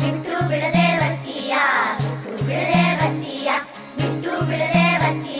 വിട്ടുവിടതേ പറ്റിയ വിട്ടുവിടതേ പറ്റിയ വിട്ടുവിടതേ പറ്റിയ